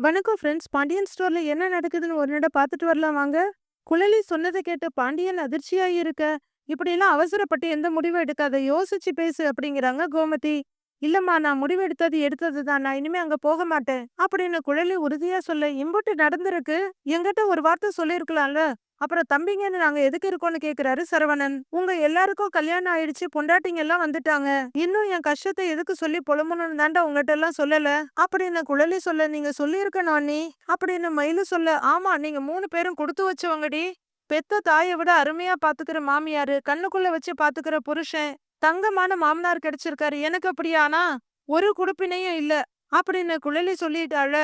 வணக்கம் ஃப்ரெண்ட்ஸ் பாண்டியன் ஸ்டோர்ல என்ன நடக்குதுன்னு ஒரு நட பார்த்துட்டு வரலாம் வாங்க. குழலி சொன்னதை கேட்டு பாண்டியன் அதிர்ச்சியாகி இருக்க. இப்படியெல்லாம் அவசரப்பட்டு எந்த முடிவும் எடுக்காத. யோசிச்சு பேசு அப்படிங்கிறாங்க கோமதி. இல்லம்மா நான் முடிவெடுத்தது எடுத்தது தான். நான் இனிமே அங்க போக மாட்டேன். அப்படின்னு குழலி உறுதியா சொல்ல இம்புட்டு நடந்திருக்கு. என்கிட்ட ஒரு வார்த்தை சொல்லியிருக்கலாம்ல. அப்புறம் தம்பிங்கன்னு நாங்க எதுக்கு இருக்கோம்னு கேக்குறாரு சரவணன். உங்க எல்லாருக்கும் கல்யாணம் ஆயிடுச்சு. பொண்டாட்டிங்க எல்லாம் வந்துட்டாங்க. இன்னும் என் கஷ்டத்தை எதுக்கு சொல்லி புலம்பணும்னு தாண்டா உங்ககிட்ட எல்லாம் சொல்லல? அப்படின்னு குழலி சொல்ல நீங்க சொல்லியிருக்கணும் நீ அப்படின்னு மயிலு சொல்ல ஆமா நீங்க மூணு பேரும் கொடுத்து வச்சவங்கடி. பெத்த தாயை விட அருமையா பாத்துக்கிற மாமியாரு. கண்ணுக்குள்ள வச்சு பாத்துக்கிற புருஷன். தங்கமான மாமனார் கிடைச்சிருக்காரு. எனக்கு அப்படியானா ஒரு குடுப்பினையும் இல்ல. அப்படின்னு குழலி சொல்லிட்டாள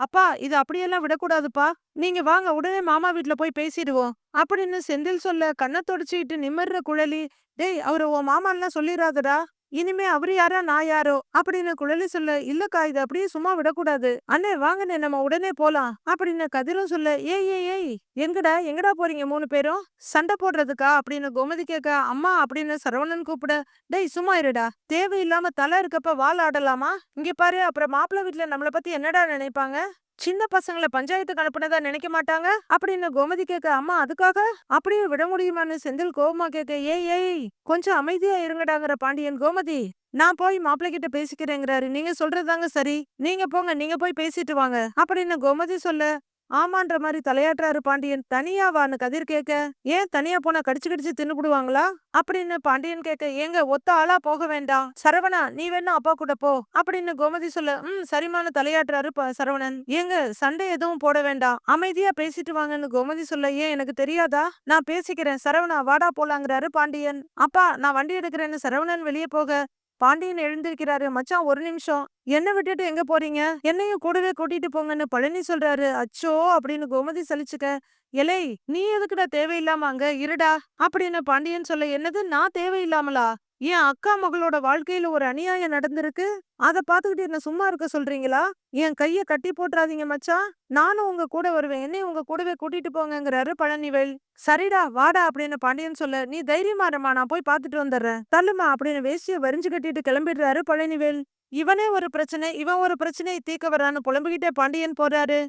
அப்பா இது அப்படியெல்லாம் விடக்கூடாதுப்பா. நீங்க வாங்க உடனே மாமா வீட்ல போய் பேசிடுவோம். அப்படின்னு செந்தில் சொல்ல கண்ணை தொடச்சிக்கிட்டு நிமிர்ற குழலி டேய் அவரு உன் மாமான்லாம் சொல்லிடாதடா இனிமே அவரு யாரா நான் யாரோ? அப்படின்னு குழலி சொல்ல இல்லக்கா இது அப்படியே சும்மா விடக்கூடாது. அண்ணே வாங்கண்ணே நம்ம உடனே போலாம். அப்படின்னு கதிரும் சொல்ல ஏய் ஏய் ஏய் எங்கடா எங்கடா போறீங்க மூணு பேரும்? சண்டை போடுறதுக்கா? அப்படின்னு கோமதி கேட்க அம்மா அப்படின்னு சரவணன் கூப்பிட டேய் சும்மா இருடா. தேவையில்லாம தலை இருக்கப்ப வால் ஆடலாமா? இங்க பாரு அப்புறம் மாப்பிள்ளை வீட்டுல நம்மள பத்தி என்னடா நினைப்பாங்க? சின்ன பசங்களை பஞ்சாயத்துக்கு அனுப்புனதா நினைக்க மாட்டாங்க? அப்படின்னு கோமதி கேட்க அம்மா அதுக்காக? அப்படியே விட முடியுமான்னு செந்தில் கோபமா கேட்க ஏய் ஏய் கொஞ்சம் அமைதியா இருங்கடாங்கிற பாண்டியன் கோமதி. நான் போய் மாப்பிள்ளை கிட்ட பேசிக்கிறேங்கிறாரு. நீங்க சொல்றதாங்க சரி. நீங்க போங்க நீங்க போய் பேசிட்டு வாங்க. அப்படின்னு கோமதி சொல்ல ஆமான்ற மாதிரி தலையாட்டுறாரு பாண்டியன். தனியா வான்னு கதிர் கேட்க ஏன் தனியா போனா கடிச்சு கடிச்சு தின்னுபிடுவாங்களா அப்படின்னு பாண்டியன் கேட்க ஏங்க ஒத்த ஆளா போக வேண்டாம் சரவணா நீ வேணா அப்பா கூட போ. அப்படின்னு கோமதி சொல்ல ம் சரிமான தலையாட்டுறாரு சரவணன். ஏங்க சண்டை எதுவும் போட வேண்டாம் அமைதியா பேசிட்டு வாங்கன்னு கோமதி சொல்ல ஏன் எனக்கு தெரியாதா? நான் பேசிக்கிறேன். சரவணா வாடா போலாங்கிறாரு பாண்டியன். அப்பா நான் வண்டி எடுக்கிறேன்னு சரவணன் வெளியே போக. பாண்டியன் எழுந்திருக்கிறாரு. மச்சான் ஒரு நிமிஷம். என்ன விட்டுட்டு எங்க போறீங்க? என்னையும் கூடவே கூட்டிட்டு போங்கன்னு பழனி சொல்றாரு. அச்சோ! அப்படின்னு கோமதி சலிச்சுக்க எலை நீ எதுக்குடா தேவையில்லாம அங்க இருடா? அப்படின்னு பாண்டியன் சொல்ல என்னது நான் தேவையில்லாமலா? என் அக்கா மகளோட வாழ்க்கையில ஒரு அநியாயம் நடந்திருக்கு. அத பாத்துக்கிட்டு என்ன சும்மா இருக்க சொல்றீங்களா? என் கைய கட்டி போட்டுறாதீங்க மச்சான். நானும் உங்க கூட வருவேன். என்னையும் உங்க கூடவே கூட்டிட்டு போங்கங்கிறாரு பழனிவேல். சரிடா வாடா அப்படின்னு பாண்டியன் சொல்ல நீ தைரியமா நான் போய் பாத்துட்டு வந்துடுறேன். தள்ளுமா அப்படின்னு வேசிய வரிஞ்சு கட்டிட்டு கிளம்பிடுறாரு பழனிவேல். இவனே ஒரு பிரச்சனை இவன் ஒரு பிரச்சனையை தீர்க்க வரான்னு புலம்பிக்கிட்டே பாண்டியன் போறாரு.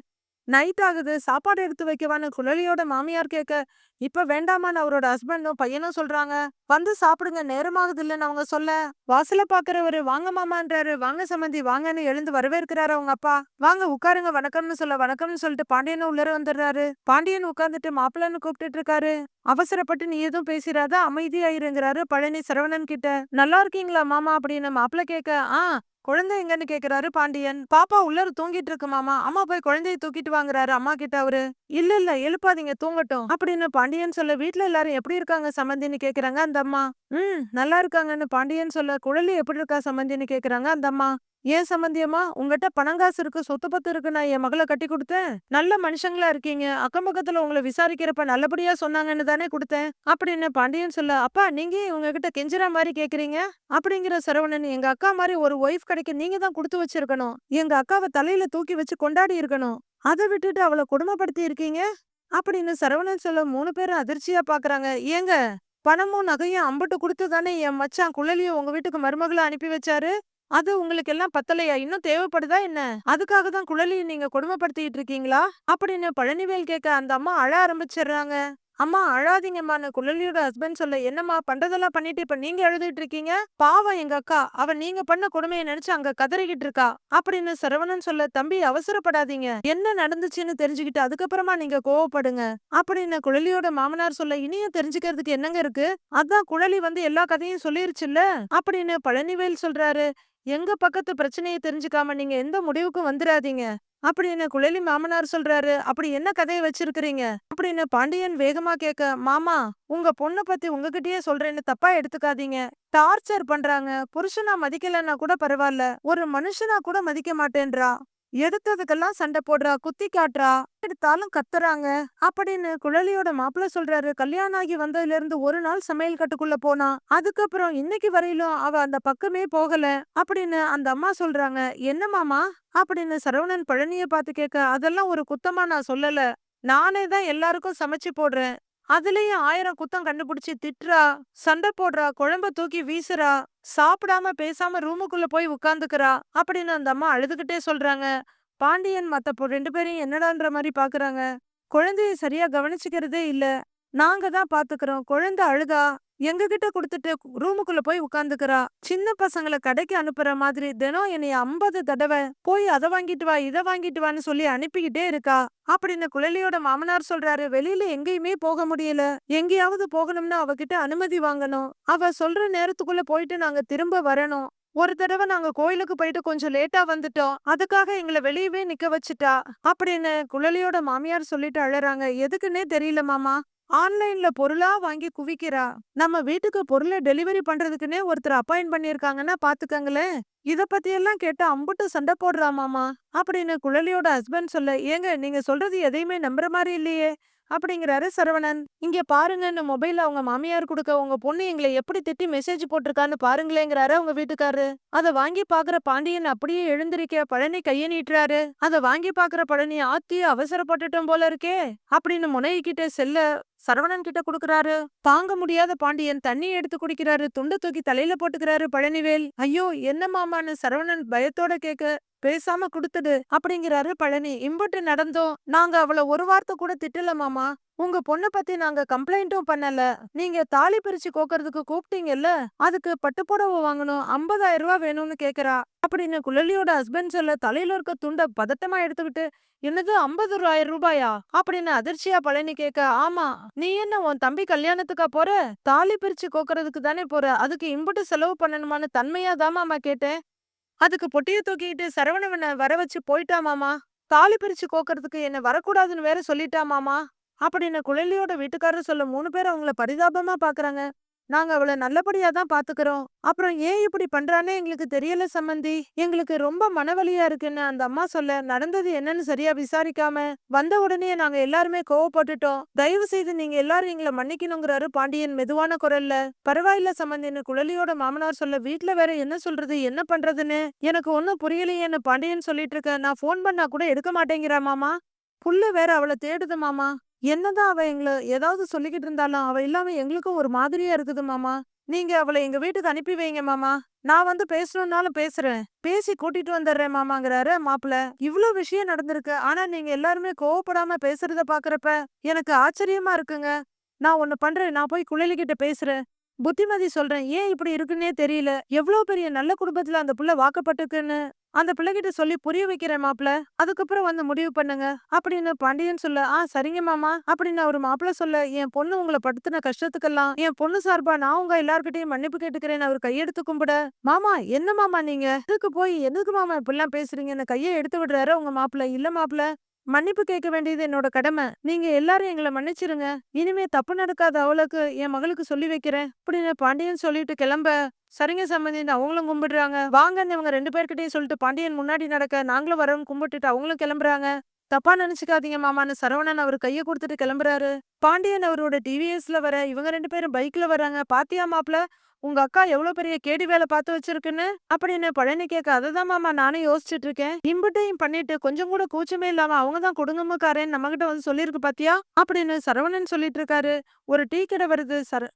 நைட் ஆகுது சாப்பாடு எடுத்து வைக்கவான்னு குழலியோட மாமியார் கேட்க இப்ப வேண்டாமான்னு அவரோட ஹஸ்பண்டும் பையனும் சொல்றாங்க. வந்து சாப்பிடுங்க நேரமாகுது இல்லைன்னு அவங்க சொல்ல வாசல பாக்குறவரு வாங்க மாமான்றாரு. வாங்க சம்மந்தி வாங்கன்னு எழுந்து வரவேற்கிறாரு அவங்க அப்பா. வாங்க உட்காருங்க வணக்கம்னு சொல்ல வணக்கம்னு சொல்லிட்டு பாண்டியனும் உள்ளர வந்துடுறாரு. பாண்டியன் உட்கார்ந்துட்டு மாப்பிள்ளன்னு கூப்பிட்டுட்டு இருக்காரு. அவசரப்பட்டு நீ எதுவும் பேசிடாத அமைதியாயிருங்கிறாரு பழனி சரவணன் கிட்ட. நல்லா இருக்கீங்களா மாமா? அப்படின்னு மாப்பிள்ள கேட்க ஆ குழந்தை எங்கன்னு கேக்குறாரு பாண்டியன். பாப்பா உள்ளர தூங்கிட்டு இருக்கு மாமா. அம்மா போய் குழந்தைய தூக்கிட்டு வாங்குறாரு அம்மா கிட்ட அவரு. இல்ல இல்ல எழுப்பாதீங்க தூங்கட்டும். அப்படின்னு பாண்டியன் சொல்ல வீட்ல எல்லாரும் எப்படி இருக்காங்க சம்மந்தின்னு கேக்குறாங்க அந்த அம்மா. ம் நல்லா இருக்காங்கன்னு பாண்டியன் சொல்ல குழலி எப்படி இருக்கா சம்மந்தின்னு கேக்குறாங்க அந்த அம்மா. ஏன் சம்பந்தியம்மா? உங்ககிட்ட பணங்காசு இருக்கு சொத்து பத்து இருக்கு நான் என் மகளை கட்டி கொடுத்தேன். நல்ல மனுஷங்களா இருக்கீங்க. அக்கம் பக்கத்துல உங்களை விசாரிக்கிறப்ப நல்லபடியா சொன்னாங்கன்னு தானே கொடுத்தேன். அப்படின்னு பாண்டியன் சொல்ல அப்பா நீங்க உங்ககிட்ட கெஞ்சுற மாதிரி கேக்குறீங்க? அப்படிங்கிற சரவணன் எங்க அக்கா மாதிரி ஒரு ஒய்ஃப் கிடைக்க நீங்க தான் கொடுத்து வச்சிருக்கணும். எங்க அக்காவை தலையில தூக்கி வச்சு கொண்டாடி இருக்கணும். அதை விட்டுட்டு அவளை கொடுமைப்படுத்தி இருக்கீங்க? அப்படின்னு சரவணன் சொல்ல மூணு பேரும் அதிர்ச்சியா பாக்குறாங்க. ஏங்க? பணமும் நகையும் அம்பட்டு கொடுத்து தானே என் மச்சான் குழலியும் உங்க வீட்டுக்கு மருமகளை அனுப்பி வச்சாரு? அது உங்களுக்கு எல்லாம் பத்தலையா? இன்னும் தேவைப்படுதா என்ன? அதுக்காக தான் குழலியை நீங்க கொடுமைப்படுத்திட்டு இருக்கீங்களா? அப்படின்னு பழனிவேல் கேட்க அந்த அம்மா அழ ஆரம்பிச்சிடுறாங்க. அம்மா அழாதீங்கம்மான்னு குழலியோட ஹஸ்பண்ட் சொல்ல என்னம்மா பண்றதெல்லாம் பண்ணிட்டு இப்ப நீங்க எழுதிட்டு இருக்கீங்க? பாவம் எங்க அக்கா. அவ நீங்க பண்ண கொடுமையை நினைச்சு அங்க கதறிக்கிட்டு இருக்கா. அப்படின்னு சரவணன் சொல்ல தம்பி அவசரப்படாதீங்க. என்ன நடந்துச்சுன்னு தெரிஞ்சுக்கிட்டு அதுக்கப்புறமா நீங்க கோவப்படுங்க. அப்படின்னு குழலியோட மாமனார் சொல்ல இனியும் தெரிஞ்சுக்கிறதுக்கு என்னங்க இருக்கு? அதான் குழலி வந்து எல்லா கதையும் சொல்லிருச்சுல்ல? அப்படின்னு பழனிவேல் சொல்றாரு. எங்க பக்கத்து பிரச்சனையை தெரிஞ்சுக்காம நீங்க எந்த முடிவுக்கும் வந்துடாதீங்க அப்படின்னு குழலி மாமனார் சொல்றாரு. அப்படி என்ன கதையை வச்சிருக்கிறீங்க? அப்படின்னு பாண்டியன் வேகமா கேட்க மாமா உங்க பொண்ணை பத்தி உங்ககிட்டயே சொல்றேன்னு தப்பா எடுத்துக்காதீங்க. டார்ச்சர் பண்றாங்க. புருஷனா மதிக்கலன்னா கூட பரவாயில்ல. ஒரு மனுஷனா கூட மதிக்க மாட்டேன்றா. எடுத்ததுக்கெல்லாம் சண்டை போடுறா குத்தி காட்டுறா எடுத்தாலும் கத்துறாங்க அப்படின்னு குழலியோட மாப்பிள்ள சொல்றாரு. கல்யாணம் ஆகி வந்ததுல இருந்து ஒரு நாள் சமையல் கட்டுக்குள்ள போனா அதுக்கப்புறம் இன்னைக்கு வரையிலும் அவ அந்த பக்கமே போகல அப்படின்னு அந்த அம்மா சொல்றாங்க. என்ன மாமா? அப்படின்னு சரவணன் பழனிய பார்த்து கேட்க அதெல்லாம் ஒரு குத்தமா நான் சொல்லல. நானே தான் எல்லாருக்கும் சமைச்சு போடுறேன். அதுலயும் ஆயிரம் குத்தம் கண்டுபிடிச்சு திட்டுறா சண்டை போடுறா குழம்ப தூக்கி வீசுறா சாப்பிடாம பேசாம ரூமுக்குள்ள போய் உட்காந்துக்கிறா அப்படின்னு அந்த அம்மா அழுதுகிட்டே சொல்றாங்க பாண்டியன் மத்த ரெண்டு பேரையும் என்னடான்ற மாதிரி பாக்குறாங்க. குழந்தைய சரியா கவனிச்சுக்கிறதே இல்ல. நாங்க தான் பாத்துக்கிறோம். குழந்தை அழுதா, எங்ககிட்ட குடுத்துட்டு ரூமுக்குள்ள போய் உட்காந்துக்கிறா சின்ன பசங்கள கடைக்கு அனுப்புற மாதிரி தினம் என்னைய 50 தடவ போய் அத வாங்கிட்டு வா, இத வாங்கிட்டு வான்னு சொல்லி அனுப்பிக்கிட்டே இருக்கா. அப்படின்னு குழலியோட மாமனார் சொல்றாரு. வெளியில எங்கேயுமே போக முடியல. எங்கேயாவது போகணும்னா அவகிட்ட அனுமதி வாங்கணும். அவ சொல்ற நேரத்துக்குள்ள போயிட்டு நாங்க திரும்ப வரணும். ஒரு தடவ நாங்க கோயிலுக்கு போயிட்டு கொஞ்சம் லேட்டா வந்துட்டோம். அதுக்காக எங்கள வெளியவே நிக்க வச்சுட்டா. அப்படின்னு குழலியோட மாமியார் சொல்லிட்டு அழறாங்க. எதுக்குன்னே தெரியல மாமா. ஆன்லைன்ல பொருளா வாங்கி குவிக்கிறா. நம்ம வீட்டுக்கு பொருள டெலிவரி பண்றதுக்குன்னே ஒருத்தர் அப்பாயிண்ட் பண்ணிருக்காங்கன்னா பாத்துக்கங்களேன். இத பத்தியெல்லாம் கேட்டா அம்புட்டு சண்டை போடுறா மாமா. அப்படின்னு குழலியோட ஹஸ்பண்ட் சொல்ல, ஏங்க நீங்க சொல்றது எதையுமே நம்புற மாதிரி இல்லையே. அப்படிங்கிறாரு சரவணன். இங்க பாருங்கன்னு மொபைல் அவங்க மாமியார் குடுக்க உங்க பொண்ணு எங்களை எப்படி திட்டி மெசேஜ் போட்டிருக்கான்னு பாருங்களேங்கிறாரு அவங்க வீட்டுக்காரு அத வாங்கி பாக்குற பாண்டியன் அப்படியே எழுந்திருக்க பழனி கையை நீட்டுறாரு. அத வாங்கி பாக்குற பழனி ஆத்தி அவசரப்பட்டுட்டோம் போல இருக்கே. அப்படின்னு முனைகிட்ட செல்ல சரவணன் கிட்ட குடுக்கறாரு. தாங்க முடியாத பாண்டியன் தண்ணி எடுத்து குடிக்கிறாரு. துண்ட தூக்கி தலையில போட்டுக்கிறாரு பழனிவேல். ஐயோ என்ன மாமான்னு சரவணன் பயத்தோட கேக்க பேசாம குடுத்துடு அப்படிங்கிறாரு பழனி. இம்புட்டு நடந்தோம். நாங்க அவளை ஒரு வார்த்தை கூட திட்டல மாமா. உங்க பொண்ண பத்தி நாங்க கம்ப்ளைண்ட்டும் பண்ணல. நீங்க தாலி பிரிச்சு கோக்கறதுக்கு கூப்பிட்டீங்கல்ல. அதுக்கு பட்டு புடவை வாங்கணும். ஐம்பதாயிரம் ரூபா வேணும்னு கேக்குறா. அப்படின்னு குழலியோட ஹஸ்பண்ட் சொல்ல தலையில இருக்க துண்ட பதட்டமா எடுத்துக்கிட்டு என்னது 50,000 ரூபாயா? அப்படின்னு அதிர்ச்சியா பழனி கேக்க ஆமா. நீ என்ன உன் தம்பி கல்யாணத்துக்கா போற? தாலி பிரிச்சு கோக்கறதுக்கு தானே போற. அதுக்கு இம்புட்டு செலவு பண்ணணுமான்னு தன்மையா தாமாமா கேட்டேன். அதுக்கு பொட்டிய தூக்கிட்டு சரவணவன வர வச்சு போயிட்டா மாமா. தாலி பிரிச்சு கோக்கறதுக்கு என்ன வரக்கூடாதுன்னு வேற சொல்லிட்டா மாமா. அப்படின்னு குழலியோட வீட்டுக்காரர் சொல்ல மூணு பேர் அவங்கள பரிதாபமா பாக்குறாங்க. நாங்க அவள நல்லபடியா தான் பாத்துக்கிறோம். அப்புறம் ஏன் இப்படி பண்றானே எங்களுக்கு தெரியல சம்மந்தி. எங்களுக்கு ரொம்ப மனவலியா இருக்குன்னு அந்த அம்மா சொல்ல நடந்தது என்னன்னு சரியா விசாரிக்காம வந்த உடனே நாங்க எல்லாருமே கோவப்பட்டுட்டோம். தயவு செய்து நீங்க எல்லாரும் எங்களை மன்னிக்கணுங்கிறாரு பாண்டியன் மெதுவான குரல்ல. பரவாயில்ல சம்மந்தின்னு குழலியோட மாமனார் சொல்ல வீட்ல வேற என்ன சொல்றது என்ன பண்றதுன்னு எனக்கு ஒன்னும் புரியலையேன்னு பாண்டியன் சொல்லிட்டு இருக்க நான் ஃபோன் பண்ணா கூட எடுக்க மாட்டேங்கிறா மாமா. புல்லு வேற அவள தேடுது மாமா. என்னதான் அவ எங்களை ஏதாவது சொல்லிக்கிட்டு இருந்தாலும் அவ இல்லாம எங்களுக்கும் ஒரு மாதிரியா இருக்குது மாமா. நீங்க அவள எங்க வீட்டுக்கு அனுப்பி வைங்க மாமா. நான் வந்து பேசணும்னாலும் பேசுறேன். பேசி கூட்டிட்டு வந்துடுறேன் மாமாங்கிறாரு மாப்பிள்ள இவ்ளோ விஷயம் நடந்திருக்கு. ஆனா நீங்க எல்லாருமே கோவப்படாம பேசுறத பாக்குறப்ப எனக்கு ஆச்சரியமா இருக்குங்க. நான் ஒண்ணு பண்றேன். நான் போய் குழலிக்கிட்ட பேசுறேன். புத்திமதி சொல்றேன். ஏன் இப்படி இருக்குன்னே தெரியல. எவ்வளவு பெரிய நல்ல குடும்பத்துல அந்த புள்ள வாக்கப்பட்டிருக்குன்னு அந்த பிள்ளைகிட்ட சொல்லி புரிய வைக்கிறேன் மாப்பிள்ள அதுக்கப்புறம் வந்து முடிவு பண்ணுங்க. அப்படின்னு பாண்டியன் சொல்ல ஆ சரிங்க மாமா. அப்படின்னு அவர் மாப்பிள சொல்ல என் பொண்ணு உங்களை படுத்தின கஷ்டத்துக்கெல்லாம் என் பொண்ணு சார்பா நான் உங்க எல்லார்கிட்டையும் மன்னிப்பு கேட்டுக்கிறேன்னு அவர் கையெடுத்து கும்பிட மாமா என்ன மாமா நீங்க இதுக்கு போய் எதுக்கு மாமா இப்படிலாம் பேசுறீங்கன்னு கையை எடுத்து விடுறாரு உங்க மாப்பிள்ள இல்ல மாப்பிள்ள மன்னிப்பு கேட்க வேண்டியது என்னோட கடமை. நீங்க எல்லாரும் எங்களை மன்னிச்சிருங்க. இனிமே தப்பு நடக்காத அவளுக்கு என் மகளுக்கு சொல்லி வைக்கிறேன். அப்படின்னு பாண்டியன் சொல்லிட்டு கிளம்ப சரிங்க சம்மந்தின்னு அவங்களும் கும்பிடுறாங்க. வாங்கன்னு இவங்க ரெண்டு பேர்கிட்டயும் சொல்லிட்டு பாண்டியன் முன்னாடி நடக்க நாங்களும் வரோம்னு கும்பிட்டுட்டு அவங்களும் கிளம்புறாங்க. தப்பா நினைச்சுக்காதீங்க மாமான்னு சரவணன் அவரு கைய குடுத்துட்டு கிளம்புறாரு. பாண்டியன் அவரோட டிவிஎஸ்ல வர இவங்க ரெண்டு பேரும் பைக்ல வராங்க. பாத்தியா மாப்ள உங்க அக்கா எவ்வளவு பெரிய கேடி வேலை பார்த்து வச்சிருக்குன்னு அப்படின்னு பழனி கேட்க அதுதான் மாமா நானும் யோசிச்சுட்டு இருக்கேன். இம்புட்டையும் பண்ணிட்டு கொஞ்சம் கூட கூச்சமே இல்லாம அவங்க தான் குடுங்கமுக்காரேன்னு நம்ம கிட்ட வந்து சொல்லியிருக்கு பாத்தியா? அப்படின்னு சரவணன் சொல்லிட்டு இருக்காரு. ஒரு டீ கடை வருது சர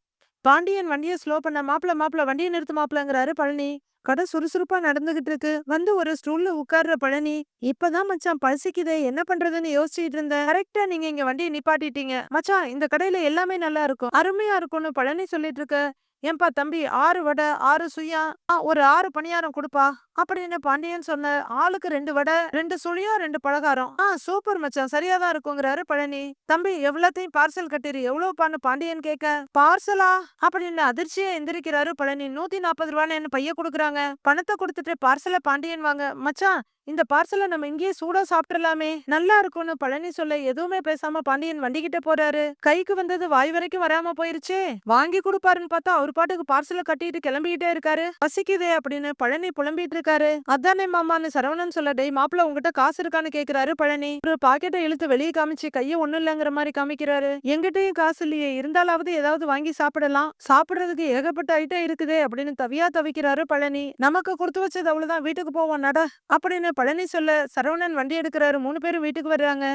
பாண்டியன் வண்டியை ஸ்லோ பண்ண மாப்ள மாப்பிள வண்டியை நிறுத்து மாப்பிளங்கிறாரு பழனி. கடை சுறுசுறுப்பா நடந்துகிட்டு இருக்கு. வந்து ஒரு ஸ்டூல்ல உட்கார்ற பழனி. இப்பதான் மச்சான் பசிக்குதே என்ன பண்றதுன்னு யோசிச்சுட்டு இருந்தேன். கரெக்டா நீங்க இங்க வண்டியை நிப்பாட்டிட்டீங்க. மச்சான் இந்த கடையில எல்லாமே நல்லா இருக்கும். அருமையா இருக்கும்னு பழனி சொல்லிட்டு இருக்க. ஏன்பா தம்பி ஆறு வடை ஆறு சுயா ஆ ஒரு ஆறு பணியாரம் கொடுப்பா அப்படின்னு பாண்டியன் சொன்ன ஆளுக்கு ரெண்டு வடை ரெண்டு சுழியா ரெண்டு பலகாரம். ஆ சூப்பர் மச்சான் சரியா தான் இருக்குங்கிறாரு பழனி. தம்பி எவ்வளத்தையும் பார்சல் கட்டிரு எவ்வளவுப்பான்னு பாண்டியன் கேட்க பார்சலா அப்படின்னு அதிர்ச்சியா எந்திரிக்கிறாரு பழனி. 140 ரூபான்னு பைய கொடுக்குறாங்க பணத்தை கொடுத்துட்டு பார்சல பாண்டியன் வாங்க மச்சான் இந்த பார்சலை நம்ம இங்கேயே சூடா சாப்பிடலாமே நல்லா இருக்கும்னு பழனி சொல்ல எதுவுமே பேசாம பாண்டியன் வண்டிகிட்ட போறாரு. கைக்கு வந்தது வாய் வரைக்கும் வராம போயிருச்சே. வாங்கி கொடுப்பாருன்னு பார்த்தா அவர் பாட்டுக்கு பார்சலை கட்டிட்டு கிளம்பிக்கிட்டே இருக்காரு. பசிக்குதே அப்படின்னு பழனி புலம்பிட்டு இருக்காரு. அதானே மாமான்னு சரவணன் சொல்ல டேய் மாப்பிள்ள உங்ககிட்ட காசு இருக்கான்னு கேக்குறாரு பழனி. ஒரு பாக்கெட்டை இழுத்து வெளியே காமிச்சு கைய ஒண்ணும் இல்லங்கிற மாதிரி காமிக்கிறாரு. எங்கிட்டயும் காசு இல்லையே. இருந்தாலாவது ஏதாவது வாங்கி சாப்பிடலாம். சாப்பிடுறதுக்கு ஏகப்பட்ட ஐட்டம் இருக்குதே அப்படின்னு தவியா தவிக்கிறாரு பழனி. நமக்கு கொடுத்து வச்சது அவ்வளவுதான். வீட்டுக்கு போவோம். நட அப்படின்னு பழனி சொல்ல சரவணன் வண்டி எடுக்கிறாரு மூணு பேரும் வீட்டுக்கு வர்றாங்க.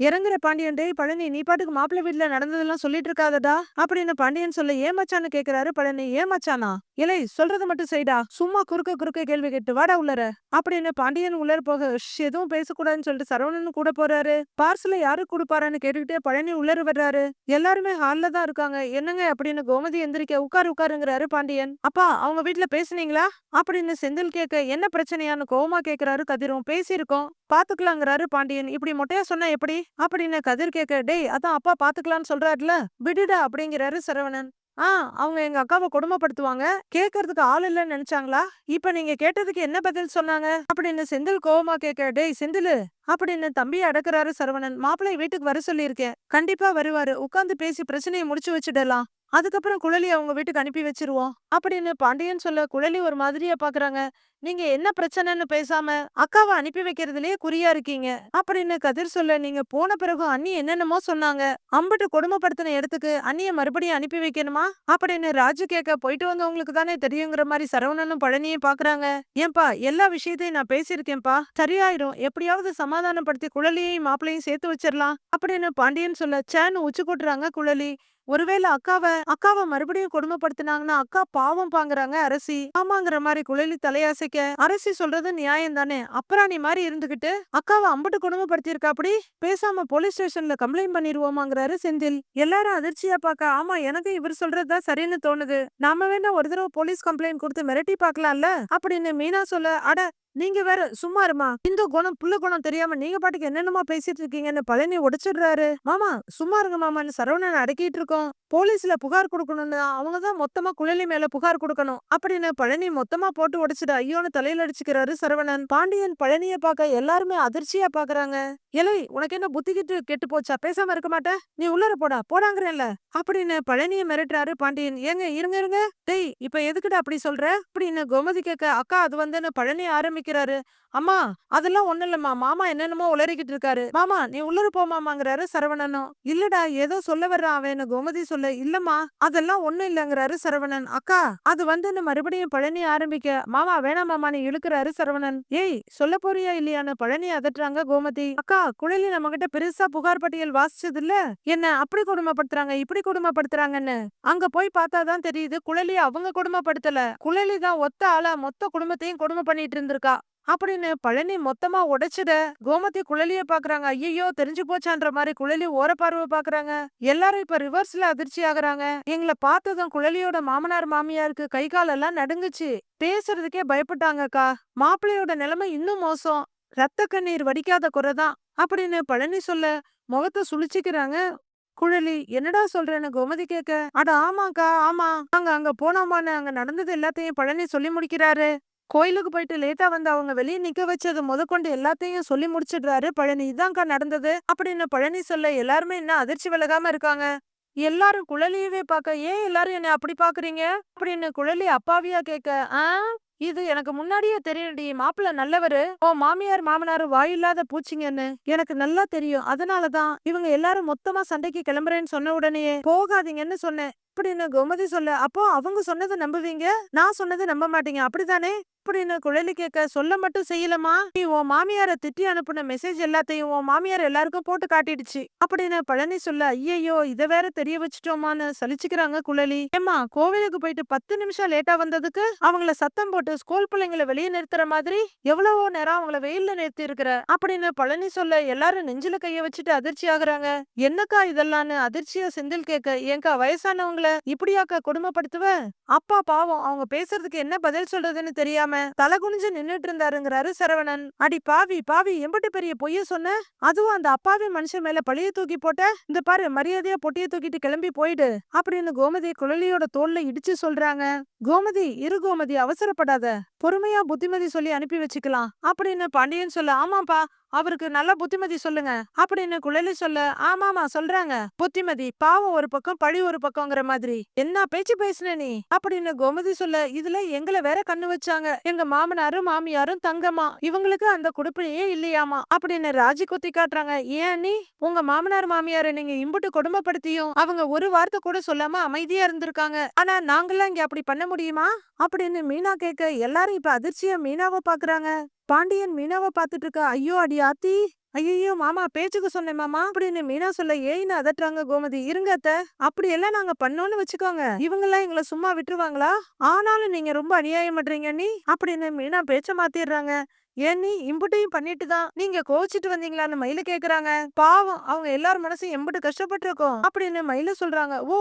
இறங்குற பாண்டியன் டேய் பழனி நீ பாட்டுக்கு மாப்பிள்ளை வீட்டுல நடந்ததெல்லாம் சொல்லிட்டு இருக்காதடா அப்படின்னு பாண்டியன் சொல்ல ஏமாச்சான்னு கேக்குறாரு பழனி ஏமாச்சானா இலை சொல்றது மட்டும் செய்டா சும்மா குறுக்க குறுக்க கேள்வி கேட்டு வாடா உள்ளர. அப்படின்னு பாண்டியன் உள்ளர போக எதுவும் பேசக்கூடாதுன்னு சொல்லிட்டு சரவணன் கூட போறாரு. பார்சல யாரு கொடுப்பாரான்னு கேட்டுக்கிட்டே பழனி உள்ளர வர்றாரு. எல்லாருமே ஹால்ல தான் இருக்காங்க. என்னங்க அப்படின்னு கோமதி எந்திரிக்க உட்காரு உட்காருங்கிறாரு பாண்டியன். அப்பா அவங்க வீட்டுல பேசுனீங்களா? அப்படின்னு செந்தில் கேட்க என்ன பிரச்சனையான்னு கோவமா கேக்குறாரு கதிரும். பேசியிருக்கோம். பாத்துக்கலாங்கிறாரு பாண்டியன். இப்படி மொட்டையா சொன்னா எப்படி? அப்படின்னு கதிர் கேட்க டேய் அதான் அப்பா பாத்துக்கலாம்னு சொல்றாருல விடுடா அப்படிங்கிறாரு சரவணன். ஆ அவங்க எங்க அக்காவை கொடுமைப்படுத்துவாங்க கேக்குறதுக்கு ஆள் இல்லைன்னு நினைச்சாங்களா? இப்ப நீங்க கேட்டதுக்கு என்ன பதில் சொன்னாங்க? அப்படின்னு செந்தில் கோவமா கேட்க டேய் செந்திலு அப்படின்னு தம்பியை அடக்குறாரு சரவணன். மாப்பிள்ளை வீட்டுக்கு வர சொல்லியிருக்கேன். கண்டிப்பா வருவாரு. உட்காந்து பேசி பிரச்சனையை முடிச்சு வச்சிடலாம். அதுக்கப்புறம் குழலி அவங்க வீட்டுக்கு அனுப்பி வச்சிருவோம். அப்படின்னு பாண்டியன் சொல்ல குழலி ஒரு மாதிரியா பாக்குறாங்க. நீங்க என்ன பிரச்சனைன்னு பேசாம அக்காவை அனுப்பி வைக்கிறதுலயே குறியா இருக்கீங்க அப்படின்னு கதிர் சொல்ல நீங்க போன பிறகு அண்ணி என்னென்னமோ சொன்னாங்க. அம்பட்டு கொடுமைப்படுத்தின இடத்துக்கு அண்ணிய மறுபடியும் அனுப்பி வைக்கணுமா? அப்படின்னு ராஜு கேட்க போயிட்டு வந்தவங்களுக்கு தானே தெரியுங்கிற மாதிரி சரவணனும் பழனியும் பாக்குறாங்க. ஏன்பா எல்லா விஷயத்தையும் நான் பேசியிருக்கேன்பா. சரியாயிரும். எப்படியாவது சமாதானப்படுத்தி குழலியையும் மாப்பிளையும் சேர்த்து வச்சிடலாம் அப்படின்னு பாண்டியன் சொல்ல சேன்னு உச்சி கொட்டுறாங்க குழலி. ஒருவேளை அக்காவை அக்காவை மறுபடியும் கொடுமைப்படுத்தினாங்கன்னா அக்கா பாவம் பாங்குறாங்க அரசி. ஆமாங்கிற மாதிரி குழலி தலையாசைக்க அரசி சொல்றது நியாயம் தானே. அப்புறாணி மாதிரி இருந்துகிட்டு அக்காவை அம்பட்டு கொடுமைப்படுத்தியிருக்கா அப்படி பேசாம போலீஸ் ஸ்டேஷன்ல கம்ப்ளைண்ட் பண்ணிருவோமாங்கிறாரு செந்தில். எல்லாரும் அதிர்ச்சியா பார்க்க ஆமா எனக்கு இவர் சொல்றதுதான் சரின்னு தோணுது. நாம வேணா ஒரு தடவை போலீஸ் கம்ப்ளைண்ட் கொடுத்து மிரட்டி பார்க்கலாம்ல? அப்படின்னு மீனா சொல்ல அட நீங்க வேற சும்மா இருமா இந்த குணம் புள்ள குணம் தெரியாம நீங்க பாட்டுக்கு என்னென்னமா பேசிட்டு இருக்கீங்கன்னு பழனி உடைச்சிடுறாரு மாமா சும்மா இருங்க மாமான்னு சரவணன் அடக்கிட்டு இருக்கோம். போலீஸ்ல புகார் கொடுக்கணும்னு அவங்க தான் மொத்தமா குழலி மேல புகார் கொடுக்கணும். அப்படின்னு பழனி மொத்தமா போட்டு உடைச்சிட்டு ஐயோன்னு தலையில அடிச்சுக்கிறாரு சரவணன். பாண்டியன் பழனிய பார்க்க எல்லாருமே அதிர்ச்சியா பாக்குறாங்க. எலை உனக்கு என்ன புத்திக்கிட்டு கெட்டு போச்சா? பேசாம இருக்க மாட்டேன். நீ உள்ளர போடா போடாங்கிறேன்ல. அப்படின்னு பழனிய மிரட்டுறாரு பாண்டியன். ஏங்க இருங்க இருங்க. டேய் இப்ப எதுக்குடா அப்படி சொல்ற? அப்படின்னு கோமதி கேட்க அக்கா அது வந்துன்னு பழனி ஆரம்பிக்கிறாரு. அம்மா அதெல்லாம் ஒண்ணு இல்லம்மா. மாமா என்னென்னமோ உளறிக்கிட்டு இருக்காரு. மாமா நீ உள்ளர போமாமாங்கிறாரு சரவணனும். இல்லடா ஏதோ சொல்ல வர்றான் அவன் கோமதி சொல்ல. இல்லம்மா அதெல்லாம் ஒண்ணும் இல்லங்கிறாரு சரவணன். அக்கா அது வந்துன்னு மறுபடியும் பழனி ஆரம்பிக்க. மாமா வேணாம் மாமா நீ இழுக்கிறாரு சரவணன். ஏய் சொல்ல போறியா இல்லையான்னு பழனி அதட்டுறாங்க கோமதி. அக்கா குழலி நம்ம கிட்ட பெருசா புகார் பட்டியல் வாசிச்சது இல்ல என்ன அப்படி கொடுமைப்படுத்துறாங்க இப்படி கொடுமைப்படுத்துறாங்கன்னு? அங்க போய் பார்த்தாதான் தெரியுது குழலி அவங்க கொடுமைப்படுத்தல. குழலி தான் ஒத்த ஆளா மொத்த குடும்பத்தையும் கொடுமை பண்ணிட்டு இருந்திருக்கா. அப்படின்னு பழனி மொத்தமா உடைச்சிட கோமதி குழலிய பாக்குறாங்க. ஐயோ தெரிஞ்சு போச்சான்ற மாதிரி குழலி ஓரப்பார்வை பாக்குறாங்க. எல்லாரும் இப்ப ரிவர்ஸ்ல அதிர்ச்சி ஆகுறாங்க. எங்களை பார்த்ததும் குழலியோட மாமனார் மாமியாருக்கு கை காலெல்லாம் நடுங்குச்சு. பேசுறதுக்கே பயப்பட்டாங்கக்கா மாப்பிள்ளையோட நிலைமை இன்னும் மோசம். ரத்த கண்ணீர் வடிக்காத குறைதான் அப்படின்னு பழனி சொல்ல முகத்தை சுழிச்சுக்கிறாங்க குழலி. என்னடா சொல்றேன்னு கோமதி கேட்க அட ஆமாக்கா ஆமா. அங்க அங்க போனோமான்னு அங்க நடந்தது எல்லாத்தையும் பழனி சொல்லி முடிக்கிறாரு. கோயிலுக்கு போயிட்டு லேட்டா வந்து அவங்க வெளியே நிக்க வச்சது முதற்கொண்டு எல்லாத்தையும் சொல்லி முடிச்சிடுறாரு. பழனி இதான்க்கா நடந்தது அப்படின்னு பழனி சொல்ல எல்லாருமே இன்னும் அதிர்ச்சி விலகாம இருக்காங்க? எல்லாரும் குழலியவே பார்க்க ஏன் எல்லாரும் என்ன அப்படி பாக்குறீங்க அப்படின்னு குழலி அப்பாவியா கேட்க ஆ இது எனக்கு முன்னாடியே தெரியும்டி மாப்பிள்ள நல்லவரு. ஓ மாமியார் மாமனாரு வாயில்லாத பூச்சிங்கன்னு எனக்கு நல்லா தெரியும். அதனாலதான் இவங்க எல்லாரும் மொத்தமா சண்டைக்கு கிளம்புறேன்னு சொன்ன உடனே போகாதீங்கன்னு சொன்னேன். அப்படின்னு கோமதி சொல்ல அப்போ அவங்க சொன்னதை நம்புவீங்க? நான் சொன்னதை நம்ப மாட்டீங்க. அப்படிதானே அப்படின்னு குழலி கேட்க சொல்ல மட்டும் செய்யலமா நீ உன் மாமியார திட்டி அனுப்புன மெசேஜ் எல்லாத்தையும் உன் மாமியார் எல்லாருக்கும் போட்டு காட்டிடுச்சு. அப்படின்னு பழனி சொல்ல ஐயையோ இத வேற தெரிய வச்சுட்டோமான்னு சலிச்சுக்கிறாங்க குழலி. ஏம்மா கோவிலுக்கு போயிட்டு பத்து நிமிஷம் லேட்டா வந்ததுக்கு அவங்கள சத்தம் போட்டு ஸ்கூல் பிள்ளைங்களை வெளியே நிறுத்துற மாதிரி எவ்வளவோ நேரம் அவங்கள வெயில்ல நிறுத்தி இருக்கிற அப்படின்னு பழனி சொல்ல எல்லாரும் நெஞ்சில கைய வச்சுட்டு அதிர்ச்சி ஆகுறாங்க. என்னக்கா இதெல்லாம்னு அதிர்ச்சியா செந்தில் கேட்க ஏங்கா வயசானவங்கள இப்படியாக்கா கொடுமைப்படுத்துவ? அப்பா பாவம். அவங்க பேசுறதுக்கு என்ன பதில் சொல்றதுன்னு தெரியாம தலை குனிஞ்சு நின்னுட்டு இருந்தாருங்கிறாரு சரவணன். அடி பாவி பாவி எம்பிட்டு பெரிய பொய்ய சொன்ன? அதுவும் அந்த அப்பாவி மனுஷன் மேல பழிய தூக்கி போட்ட? இந்த பாரு மரியாதையா பொட்டிய தூக்கிட்டு கிளம்பி போயிடு அப்படின்னு கோமதி குழலியோட தோல்ல இடிச்சு சொல்றாங்க. கோமதி இரு கோமதி அவசரப்படாத. பொறுமையா புத்திமதி சொல்லி அனுப்பி வச்சுக்கலாம். அப்படின்னு பாண்டியன் சொல்ல ஆமாப்பா அவருக்கு நல்ல புத்திமதி சொல்லுங்க அப்படின்னு குழலி சொல்ல ஆமாமா சொல்றாங்க. புத்திமதி பாவம் ஒரு பக்கம் பழி ஒரு பக்கம்ங்கிற மாதிரி. என்ன பேச்சு பேசுன நீ? அப்படின்னு கோமதி சொல்ல இதுல எங்களை வேற கண்ணு வச்சாங்க. எங்க மாமனாரும் மாமியாரும் தங்கம்மா இவங்களுக்கு அந்த குடுப்பினையே இல்லையாமா அப்படின்னு ராஜி குத்தி காட்டுறாங்க. ஏன் நீ உங்க மாமனார் மாமியார நீங்க இம்புட்டு கொடுமைப்படுத்தியும் அவங்க ஒரு வார்த்தை கூட சொல்லாம அமைதியா இருந்திருக்காங்க. ஆனா நாங்கெல்லாம் இங்க அப்படி பண்ண முடியுமா? அப்படின்னு மீனா கேட்க எல்லாரும் இப்ப அதிர்ச்சியா மீனாவை பாக்குறாங்க. பாண்டியன் மீனாவை பாத்துட்டு இருக்க ஐயோ அடி ஆத்தி ஐயோ மாமா பேச்சுக்கு சொன்னேன் மாமா அப்படின்னு மீனா சொல்ல ஏன்னு அதட்டுறாங்க கோமதி. இருங்க அத்த அப்படி எல்லாம் நாங்க பண்ணோம்னு வச்சுக்கோங்க. இவங்க எல்லாம் எங்களை சும்மா விட்டுருவாங்களா? ஆனாலும் நீங்க ரொம்ப அநியாயம் பண்றீங்க நீ அப்படின்னு மீனா பேச்ச மாத்திடுறாங்க. ஏன் நீ இம்புட்டையும் பண்ணிட்டு தான் நீங்க கோச்சிட்டு வந்தீங்களான்னு மயில கேக்குறாங்க. பாவம் அவங்க எல்லார் மனசும் எம்புட்டு கஷ்டப்பட்டிருக்கோம் அப்படின்னு மயில சொல்றாங்க. ஓ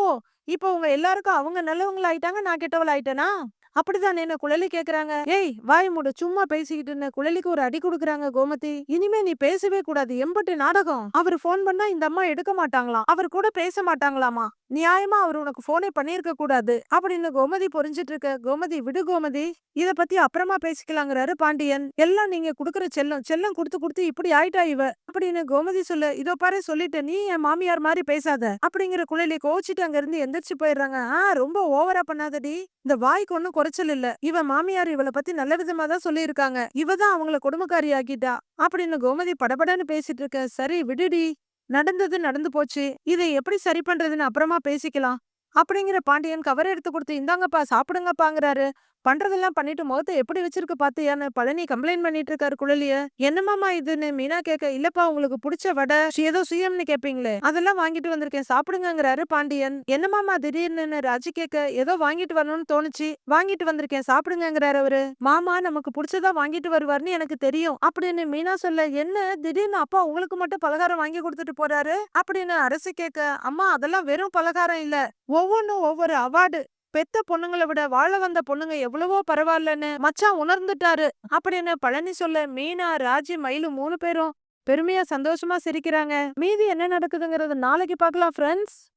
இப்போ உங்க எல்லாருக்கும் அவங்க நல்லவங்களாயிட்டாங்க நான் கெட்டவள ஆயிட்டேனா அப்படிதான்? என்ன குழலி கேக்குறாங்க. ஏய் வாய் மூட. சும்மா பேசிக்கிட்டு குழலிக்கு ஒரு அடி கொடுக்குறாங்க கோமதி. இனிமே நீ பேசவே கூடாது. எம்பட்டு நாடகம். அவர் போன் பண்ணா இந்த அம்மா எடுக்க மாட்டாங்களாம். அவர் கூட பேச மாட்டாங்களாமா? நியாயமா அவர் உனக்கு போனே பண்ணிருக்க கூடாது. அப்படின்னு கோமதி புரிஞ்சிட்டு இருக்க. கோமதி விடு கோமதி. இத பத்தி அப்புறமா பேசிக்கலாங்கிறாரு பாண்டியன். எல்லாம் நீங்க குடுக்கற செல்லம். செல்லம் குடுத்து குடுத்து இப்படி ஆயிட்டா இவ? அப்படின்னு கோமதி சொல்லு. இதோ பாரு சொல்லிட்டு நீ என் மாமியார் மாதிரி பேசாத. அப்படிங்கிற குழலி கோச்சிட்டு அங்க இருந்து எந்திரிச்சு போயிடுறாங்க. ஆஹ் ரொம்ப ஓவரா பண்ணாதடி. இந்த வாய்க்கு ஒண்ணும் குறைச்சல் இல்ல. இவ மாமியார் இவளை பத்தி நல்ல விதமா தான் சொல்லியிருக்காங்க. இவ தான் அவங்கள கொடுமைக்காரி ஆக்கிட்டா. அப்படின்னு கோமதி படபடன்னு பேசிட்டு இருக்க சரி விடுடி. நடந்தது நடந்து போச்சு. இதை எப்படி சரி பண்றதுன்னு அப்புறமா பேசிக்கலாம். அப்படிங்கிற பாண்டியன் கவர் எடுத்து கொடுத்து இந்தாங்கப்பா சாப்பிடுங்கப்பாங்கிறாரு. பண்றதெல்லாம் பண்ணிட்டு முகத்தை எப்படி வச்சிருக்கு பாத்தியான்னு பழனி கம்ப்ளைண்ட் பண்ணிட்டு இருக்காரு குழலிய. என்னமாமா இதுன்னு மீனா கேட்க இல்லப்பா உங்களுக்கு பிடிச்ச வடை ஏதோ சுயம்னு கேப்பீங்களே அதெல்லாம் வாங்கிட்டு வந்திருக்கேன் சாப்பிடுங்கிறாரு பாண்டியன். என்னமாமா திடீர்னு ராஜி கேட்க ஏதோ வாங்கிட்டு வரணும்னு தோணுச்சு வாங்கிட்டு வந்திருக்கேன் சாப்பிடுங்கிறாரு அவரு. மாமா நமக்கு பிடிச்சதா வாங்கிட்டு வருவார்னு எனக்கு தெரியும் அப்படின்னு மீனா சொல்ல என்ன திடீர்னு அப்பா உங்களுக்கு மட்டும் பலகாரம் வாங்கி கொடுத்துட்டு போறாரு? அப்படின்னு அரசு கேட்க அம்மா அதெல்லாம் வெறும் பலகாரம் இல்ல ஒவ்வொன்னும் ஒவ்வொரு அவார்டு. பெத்த பொண்ணுங்களை விட வாழ வந்த பொண்ணுங்க எவ்வளவோ பரவாயில்லன்னு மச்சான் உணர்ந்துட்டாரு. அப்படின்னு பழனி சொல்ல மீனா ராஜி மயிலு மூணு பேரும் பெருமையா சந்தோஷமா சிரிக்கிறாங்க. மீதி என்ன நடக்குதுங்கிறது நாளைக்கு பார்க்கலாம் ஃப்ரெண்ட்ஸ்